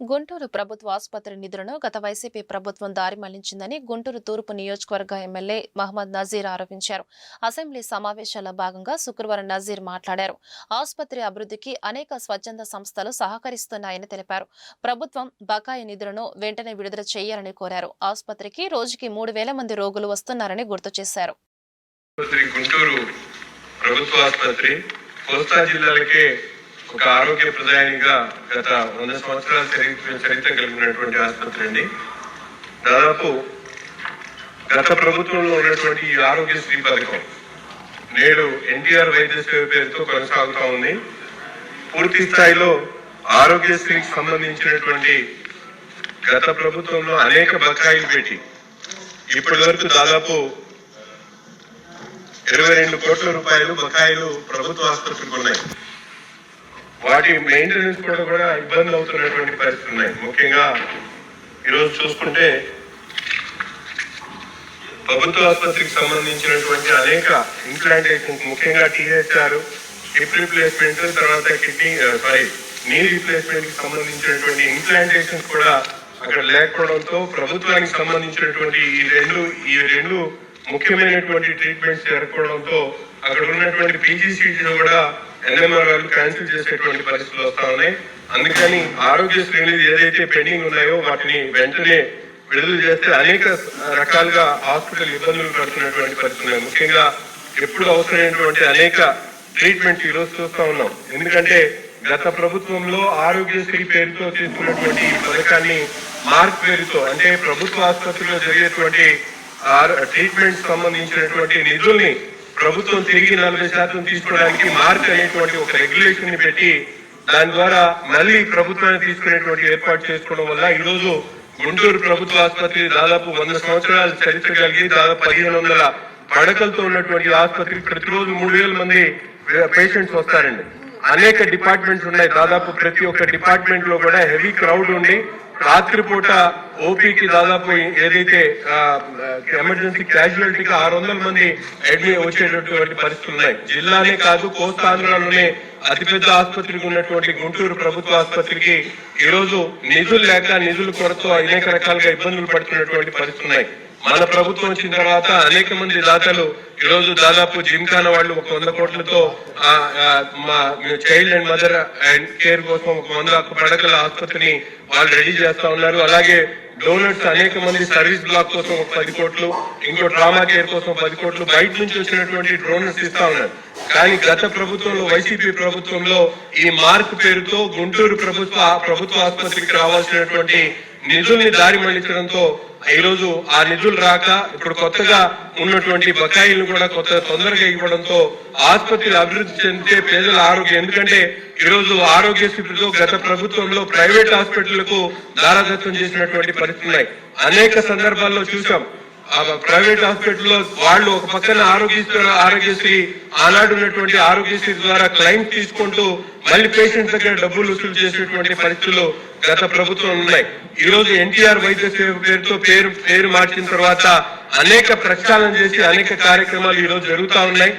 గుంటూరు ప్రభుత్వ ఆసుపత్రి నిధులను గత వైసీపీ ప్రభుత్వం దారి మళ్ళించిందని గుంటూరు తూర్పు నియోజకవర్గ ఎమ్మెల్యే మహమ్మద్ నజీర్ ఆరోపించారు. అసెంబ్లీ సమావేశాల్లో భాగంగా శుక్రవారం నజీర్ మాట్లాడారు. ఆసుపత్రి అభివృద్ధికి అనేక స్వచ్ఛంద సంస్థలు సహకరిస్తున్నాయని తెలిపారు. ప్రభుత్వం బకాయి నిధులను వెంటనే విడుదల చేయాలని కోరారు. ఆసుపత్రికి రోజుకి మూడు వేల మంది రోగులు వస్తున్నారని గుర్తు చేశారు. గుంటూరు ప్రభుత్వ ఆసుపత్రి కోస్తా జిల్లాలకే ఒక ఆరోగ్య ప్రధానిగా గత వంద సంవత్సరాల చరిత్ర చరిత్ర కలిగినటువంటి ఆసుపత్రి అండి. దాదాపు గత ప్రభుత్వంలో ఉన్నటువంటి ఈ ఆరోగ్యశ్రీ పథకం నేడు ఎన్టీఆర్ వైద్య సేవ పేరుతో కొనసాగుతా ఉంది. పూర్తి స్థాయిలో ఆరోగ్యశ్రీకి సంబంధించినటువంటి గత ప్రభుత్వంలో అనేక బకాయిలు పెట్టి ఇప్పటి వరకు దాదాపు ఇరవై రెండు కోట్ల రూపాయలు బకాయిలు ప్రభుత్వ ఆసుపత్రికి ఉన్నాయి. వాటి మెయింటెనెన్స్ కూడా కూడా ఇబ్బందులు అవుతున్నటువంటి పరిస్థితులు ఉన్నాయి. ముఖ్యంగా ఈరోజు చూసుకుంటే ప్రభుత్వ ఆసుపత్రికి సంబంధించినటువంటి అనేక ఇంప్లాంటేషన్స్ ముఖ్యంగా టీహెచ్ఆర్ హిప్ రీప్లేస్మెంట్ తర్వాత కిడ్నీ సారీ నీ రీప్లేస్మెంట్కి సంబంధించినటువంటి ఇంప్లాంటేషన్స్ కూడా అక్కడ లేకపోవడంతో ప్రభుత్వానికి సంబంధించినటువంటి ఈ రెండు ఈ రెండు ముఖ్యమైనటువంటి ట్రీట్మెంట్స్ జరగకపోవడంతో అక్కడ ఉన్నటువంటి పీజీసీటీ కూడా ఎన్ఎంఆర్ క్యాన్సిల్ చేసేటువంటి పరిస్థితులు వస్తా ఉన్నాయి. అందుకని ఆరోగ్య శ్రేణులు ఏదైతే పెండింగ్ ఉన్నాయో వాటిని వెంటనే విడుదల చేస్తే అనేక రకాలుగా హాస్పిటల్ ఇబ్బందులు పడుతున్నటువంటి పరిస్థితులు ముఖ్యంగా ఎప్పుడు అవసరమైనటువంటి అనేక ట్రీట్మెంట్ ఈ రోజు ఉన్నాం. ఎందుకంటే గత ప్రభుత్వంలో ఆరోగ్యశ్రీ పేరుతో తీసుకున్నటువంటి ఈ పథకాన్ని మార్క్ పేరుతో అంటే ప్రభుత్వ ఆసుపత్రిలో జరిగేటువంటి ట్రీట్మెంట్ సంబంధించినటువంటి నిధుల్ని ప్రభుత్వం తిరిగి నలభై శాతం తీసుకోవడానికి మార్క్ అనేటువంటి ఒక రెగ్యులేషన్ని పెట్టి దాని ద్వారా మళ్ళీ ప్రభుత్వాన్ని తీసుకునేటువంటి ఏర్పాటు చేసుకోవడం వల్ల ఈ రోజు గుంటూరు ప్రభుత్వ ఆసుపత్రి దాదాపు వంద సంవత్సరాల చరిత్ర కలిగి దాదాపు పదిహేను వందల పడకలతో ఉన్నటువంటి ఆసుపత్రికి ప్రతిరోజు మూడు వేల మంది పేషెంట్స్ వస్తారండి. అనేక డిపార్ట్మెంట్స్ ఉన్నాయి. దాదాపు ప్రతి ఒక్క డిపార్ట్మెంట్లో కూడా హెవీ క్రౌడ్ ఉండి రాత్రిపూట ఓపీకి దాదాపు ఏదైతే ఎమర్జెన్సీ క్యాజువాలిటీకి ఆరు వందల మంది అడ్మిట్ వచ్చేటటువంటి పరిస్థితులు ఉన్నాయి. జిల్లానే కాదు కోస్తాంధ్రలోనే అతిపెద్ద ఆసుపత్రికి ఉన్నటువంటి గుంటూరు ప్రభుత్వ ఆసుపత్రికి ఈ రోజు నిధులు లేక నిధులు కొరత అనేక రకాలుగా ఇబ్బందులు పడుతున్నటువంటి పరిస్థితులు ఉన్నాయి. మన ప్రభుత్వం వచ్చిన తర్వాత అనేక మంది దాతలు ఈ రోజు దాదాపు జిమ్ఖానా వాళ్ళు ఒక వంద కోట్లతో మా child and mother and care కోసం ఒక వంద పడకల ఆసుపత్రిని వాళ్ళు రెడీ చేస్తా ఉన్నారు. అలాగే డోనర్స్ అనేక మంది సర్వీస్ బ్లాక్ కోసం ఒక పది కోట్లు ఇంకో ట్రామా కేర్ కోసం పది కోట్లు బయట నుంచి వచ్చినటువంటి డోనర్స్ ఇస్తా ఉన్నారు. కానీ గత ప్రభుత్వంలో వైసీపీ ప్రభుత్వంలో ఈ మార్క్ పేరుతో గుంటూరు ప్రభుత్వ ప్రభుత్వ ఆసుపత్రికి రావాల్సినటువంటి నిధుల్ని దారి మళ్ళించడంతో ఈ రోజు ఆ నిధులు రాక ఇప్పుడు కొత్తగా ఉన్నటువంటి బకాయిలను కూడా కొత్త తొందరగా ఇవ్వడంతో ఆసుపత్రులు అభివృద్ధి చెందితే పేదల ఆరోగ్యం. ఎందుకంటే ఈ రోజు ఆరోగ్యశ్రీతో గత ప్రభుత్వంలో ప్రైవేట్ హాస్పిటళ్ళకు దారాదత్తం చేసినటువంటి పరిస్థితులు ఉన్నాయి. అనేక సందర్భాల్లో చూసాం. ప్రైవేట్ హాస్పిటల్లో వాళ్ళు ఒక పక్కన ఆరోగ్యశ్రీ ఆరోగ్యశ్రీ ఆనాడు ఉన్నటువంటి ఆరోగ్యశ్రీ ద్వారా క్లైమ్ తీసుకుంటూ మళ్ళీ పేషెంట్స్ దగ్గర డబ్బులు వసూలు చేసేటువంటి పరిస్థితులు గత ప్రభుత్వం ఉన్నాయి. ఈ రోజు ఎన్టీఆర్ వైద్య సేవ పేరుతో పేరు పేరు మార్చిన తర్వాత అనేక ప్రక్షాళన చేసి అనేక కార్యక్రమాలు ఈ రోజు జరుగుతా ఉన్నాయి.